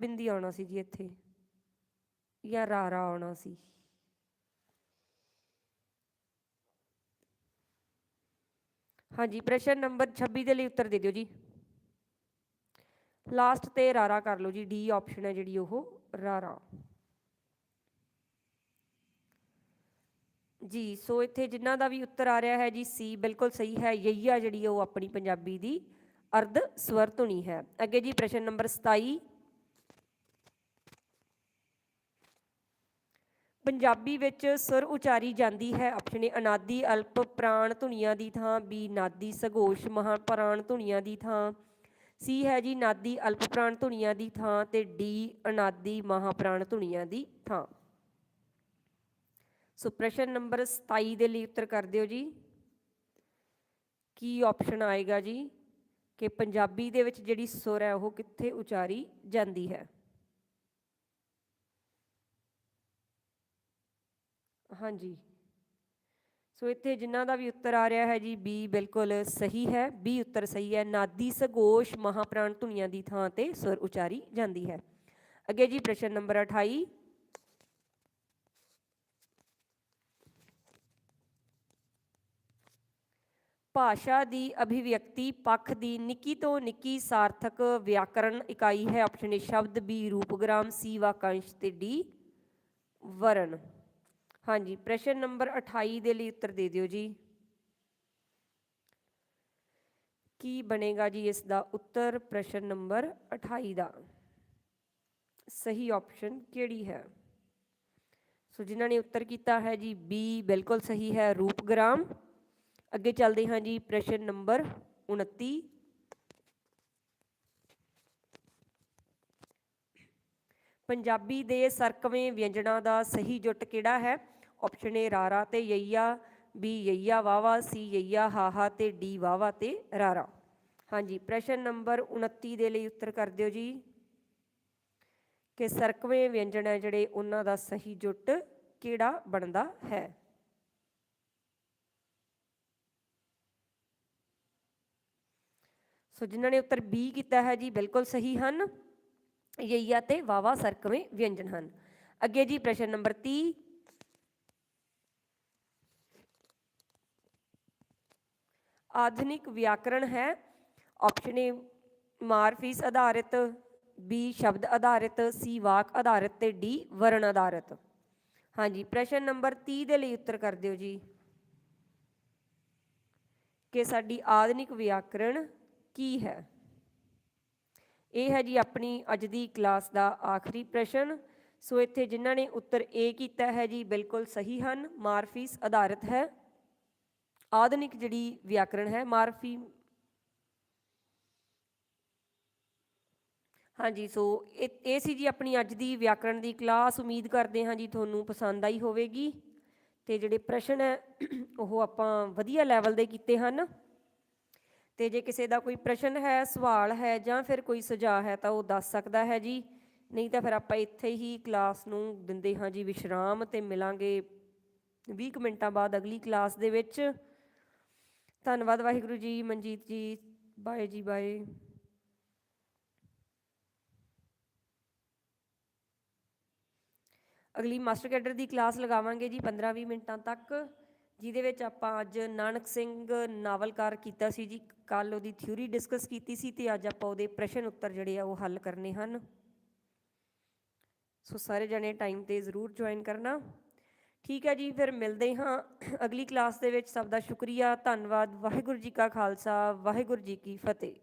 ਬਿੰਦੀ ਆਉਣਾ ਸੀ ਜੀ ਇੱਥੇ। ਜਾਂ ਰਾਰਾ ਆਉਣਾ ਸੀ। ਹਾਂਜੀ, ਪ੍ਰਸ਼ਨ ਨੰਬਰ 26 ਦੇ ਲਈ ਉੱਤਰ ਦੇ ਦਿਓ ਜੀ। ਲਾਸਟ ਤੇ ਰਾਰਾ ਕਰ ਲਓ ਜੀ ਡੀ ਆਪਸ਼ਨ ਹੈ ਜਿਹੜੀ ਉਹ, ਰਾਰਾ। ਜੀ, ਸੋ ਇੱਥੇ ਜਿਨ੍ਹਾਂ ਦਾ ਵੀ ਉੱਤਰ ਆ ਰਿਹਾ ਹੈ ਜੀ ਸੀ ਬਿਲਕੁਲ ਸਹੀ ਹੈ ਯਈਆ ਜਿਹੜੀ ਉਹ ਆਪਣੀ ਪੰਜਾਬੀ ਦੀ ਅਰਧ ਸਵਰ ਧੁਨੀ ਹੈ। ਅੱਗੇ ਜੀ ਪ੍ਰਸ਼ਨ ਨੰਬਰ 27 ਪੰਜਾਬੀ ਵਿੱਚ ਸੁਰ ਉਚਾਰੀ ਜਾਂਦੀ ਹੈ ਆਪਸ਼ਨ ਏ ਅਨਾਦੀ ਅਲਪ ਪ੍ਰਾਣ ਧੁਨੀਆਂ ਦੀ ਥਾਂ, ਬੀ ਨਾਦੀ ਸਗੋਸ਼ ਮਹਾ ਧੁਨੀਆਂ ਦੀ ਥਾਂ। ਸੀ ਹੈ ਜੀ ਨਾਦੀ ਅਲਪ ਪ੍ਰਾਣ ਧੁਨੀਆਂ ਦੀ ਥਾਂ ਤੇ ਡੀ ਅਨਾਦੀ ਮਹਾ ਧੁਨੀਆਂ ਦੀ ਥਾਂ। ਸੋ ਪ੍ਰਸ਼ਨ ਨੰਬਰ 27 ਦੇ ਲਈ ਉੱਤਰ ਕਰ ਦਿਓ ਜੀ। ਕੀ ਆਪਸ਼ਨ ਆਏਗਾ ਜੀ? ਕਿ ਪੰਜਾਬੀ ਦੇ ਵਿੱਚ ਜਿਹੜੀ ਸੁਰ ਹੈ ਉਹ ਕਿੱਥੇ ਉਚਾਰੀ ਜਾਂਦੀ ਹੈ? ਹਾਂਜੀ। ਸੋ ਇੱਥੇ ਜਿਨ੍ਹਾਂ ਦਾ ਵੀ ਉੱਤਰ ਆ ਰਿਹਾ ਹੈ ਜੀ, ਬੀ ਬਿਲਕੁਲ ਸਹੀ ਹੈ, ਬੀ ਉੱਤਰ ਸਹੀ ਹੈ, ਨਾਦੀ ਸਗੋਸ਼ ਮਹਾਪ੍ਰਾਣ ਧੁਨੀਆਂ ਦੀ ਥਾਂ ਤੇ ਸੁਰ ਉਚਾਰੀ ਜਾਂਦੀ ਹੈ। ਅੱਗੇ ਜੀ ਪ੍ਰਸ਼ਨ ਨੰਬਰ 28 ਭਾਸ਼ਾ ਦੀ ਅਭਿਵਿਅਕਤੀ ਪੱਖ ਦੀ ਨਿੱਕੀ ਤੋਂ ਨਿੱਕੀ ਸਾਰਥਕ ਵਿਆਕਰਣ ਇਕਾਈ ਹੈ, ਆਪਸ਼ਨ ਏ ਸ਼ਬਦ, ਬੀ ਰੂਪਗ੍ਰਾਮ, ਸੀ ਵਾਕੰਸ਼ ਤੇ ਡੀ ਵਰਣ। ਹਾਂਜੀ, ਪ੍ਰਸ਼ਨ ਨੰਬਰ 28 ਦੇ ਲਈ ਉੱਤਰ ਦੇ ਦਿਓ ਜੀ। ਕੀ ਬਣੇਗਾ ਜੀ ਇਸ ਦਾ ਉੱਤਰ? ਪ੍ਰਸ਼ਨ ਨੰਬਰ 28 ਦਾ। ਸਹੀ ਆਪਸ਼ਨ ਕਿਹੜੀ ਹੈ? ਸੋ ਜਿਨ੍ਹਾਂ ਨੇ ਉੱਤਰ ਕੀਤਾ ਹੈ ਜੀ ਬੀ ਬਿਲਕੁਲ ਸਹੀ ਹੈ, ਰੂਪਗ੍ਰਾਮ। ਅੱਗੇ ਚੱਲਦੇ ਹਾਂ ਜੀ, ਪ੍ਰਸ਼ਨ ਨੰਬਰ 29 ਪੰਜਾਬੀ ਦੇ ਸਰਕਵੇਂ ਵਿਅੰਜਨਾਂ ਦਾ ਸਹੀ ਜੁੱਟ ਕਿਹੜਾ ਹੈ? ਆਪਸ਼ਨ ਏ ਰਾਰਾ ਤੇ ਯਈਆ, ਬੀ ਯਈਆ ਵਾਵਾ ਸੀ ਯਈਆ ਹਾਹਾ ਤੇ ਡੀ ਵਾਵਾ ਤੇ ਰਾਰਾ। ਹਾਂਜੀ, ਪ੍ਰਸ਼ਨ ਨੰਬਰ 29 ਦੇ ਲਈ ਉੱਤਰ ਕਰ ਦਿਓ ਜੀ। ਕਿ ਸਰਕਵੇਂ ਵਿਅੰਜਨ ਹੈ ਜਿਹੜੇ ਉਹਨਾਂ ਦਾ ਸਹੀ ਜੁੱਟ ਕਿਹੜਾ ਬਣਦਾ ਹੈ? ਸੋ ਜਿਨ੍ਹਾਂ ਨੇ ਉੱਤਰ ਬੀ ਕੀਤਾ ਹੈ ਜੀ, ਬਿਲਕੁਲ ਸਹੀ ਹਨ। ਯਈਆ ਤੇ ਵਾਵਾ ਸਰਕਵੇਂ ਵਿਅੰਜਨ ਹਨ। ਅੱਗੇ ਜੀ ਪ੍ਰਸ਼ਨ ਨੰਬਰ 30 ਆਧੁਨਿਕ ਵਿਆਕਰਣ ਹੈ। ਆਪਸ਼ਨ ਏ ਮਾਰਫੀਸ ਆਧਾਰਿਤ ਬੀ ਸ਼ਬਦ ਆਧਾਰਿਤ ਸੀ ਵਾਕ ਆਧਾਰਿਤ ਤੇ ਡੀ ਵਰਣ ਆਧਾਰਿਤ। ਹਾਂਜੀ, ਪ੍ਰਸ਼ਨ ਨੰਬਰ 30 ਦੇ ਲਈ ਉੱਤਰ ਕਰ ਦਿਓ ਜੀ। ਕਿ ਸਾਡੀ ਆਧੁਨਿਕ ਵਿਆਕਰਣ ਕੀ ਹੈ? ਇਹ ਹੈ ਜੀ ਆਪਣੀ ਅੱਜ ਦੀ ਕਲਾਸ ਦਾ ਆਖਰੀ ਪ੍ਰਸ਼ਨ। ਸੋ ਇੱਥੇ ਜਿਨ੍ਹਾਂ ਨੇ ਉੱਤਰ A ਕੀਤਾ ਹੈ ਜੀ, ਬਿਲਕੁਲ ਸਹੀ ਹਨ। ਮਾਰਫੀਸ ਆਧਾਰਿਤ ਹੈ। ਆਧੁਨਿਕ ਜਿਹੜੀ ਵਿਆਕਰਣ ਹੈ, ਮਾਰਫੀ। ਹਾਂਜੀ, ਸੋ ਇਹ ਇਹ ਸੀ ਜੀ ਆਪਣੀ ਅੱਜ ਦੀ ਵਿਆਕਰਣ ਦੀ ਕਲਾਸ। ਉਮੀਦ ਕਰਦੇ ਹਾਂ ਜੀ ਤੁਹਾਨੂੰ ਪਸੰਦ ਆਈ ਹੋਵੇਗੀ। ਤੇ ਜਿਹੜੇ ਪ੍ਰਸ਼ਨ ਹੈ, ਉਹ ਆਪਾਂ ਵਧੀਆ ਲੈਵਲ ਦੇ ਕੀਤੇ ਹਨ। ਤੇ ਜੇ ਕਿਸੇ ਦਾ ਕੋਈ ਪ੍ਰਸ਼ਨ ਹੈ, ਸਵਾਲ ਹੈ ਜਾਂ ਫਿਰ ਕੋਈ ਸੁਝਾਅ ਹੈ, ਤਾਂ ਉਹ ਦੱਸ ਸਕਦਾ ਹੈ ਜੀ। ਨਹੀਂ ਤਾਂ ਫਿਰ ਆਪਾਂ ਇੱਥੇ ਹੀ ਕਲਾਸ ਨੂੰ ਦਿੰਦੇ ਹਾਂ ਜੀ ਵਿਸ਼ਰਾਮ ਤੇ ਮਿਲਾਂਗੇ 20 ਕੁ ਮਿੰਟਾਂ ਬਾਅਦ ਅਗਲੀ ਕਲਾਸ ਦੇ ਵਿੱਚ। ਧੰਨਵਾਦ ਵਾਹਿਗੁਰੂ ਜੀ, ਮਨਜੀਤ ਜੀ, ਬਾਏ ਜੀ, ਬਾਏ। ਅਗਲੀ ਮਾਸਟਰ ਕੈਡਰ ਦੀ ਕਲਾਸ ਲਗਾਵਾਂਗੇ ਜੀ 15-20 ਮਿੰਟਾਂ ਤੱਕ, ਜਿਹਦੇ ਵਿੱਚ ਆਪਾਂ ਅੱਜ ਨਾਨਕ ਸਿੰਘ ਨਾਵਲਕਾਰ ਕੀਤਾ ਸੀ ਜੀ ਕੱਲ ਉਹਦੀ ਥਿਊਰੀ ਡਿਸਕਸ ਕੀਤੀ ਸੀ ਤੇ ਅੱਜ ਆਪਾਂ ਉਹਦੇ ਪ੍ਰਸ਼ਨ ਉੱਤਰ ਜਿਹੜੇ ਆ ਉਹ ਹੱਲ ਕਰਨੇ ਹਨ। ਸੋ ਸਾਰੇ ਜਣੇ ਟਾਈਮ ਤੇ ਜ਼ਰੂਰ ਜੁਆਇਨ ਕਰਨਾ। ਠੀਕ ਹੈ ਜੀ, ਫਿਰ ਮਿਲਦੇ ਹਾਂ ਅਗਲੀ ਕਲਾਸ ਦੇ ਵਿੱਚ। ਸਭ ਦਾ ਸ਼ੁਕਰੀਆ, ਧੰਨਵਾਦ, ਵਾਹਿਗੁਰੂ ਜੀ ਕਾ ਖਾਲਸਾ, ਵਾਹਿਗੁਰੂ ਜੀ ਕੀ ਫਤਿਹ।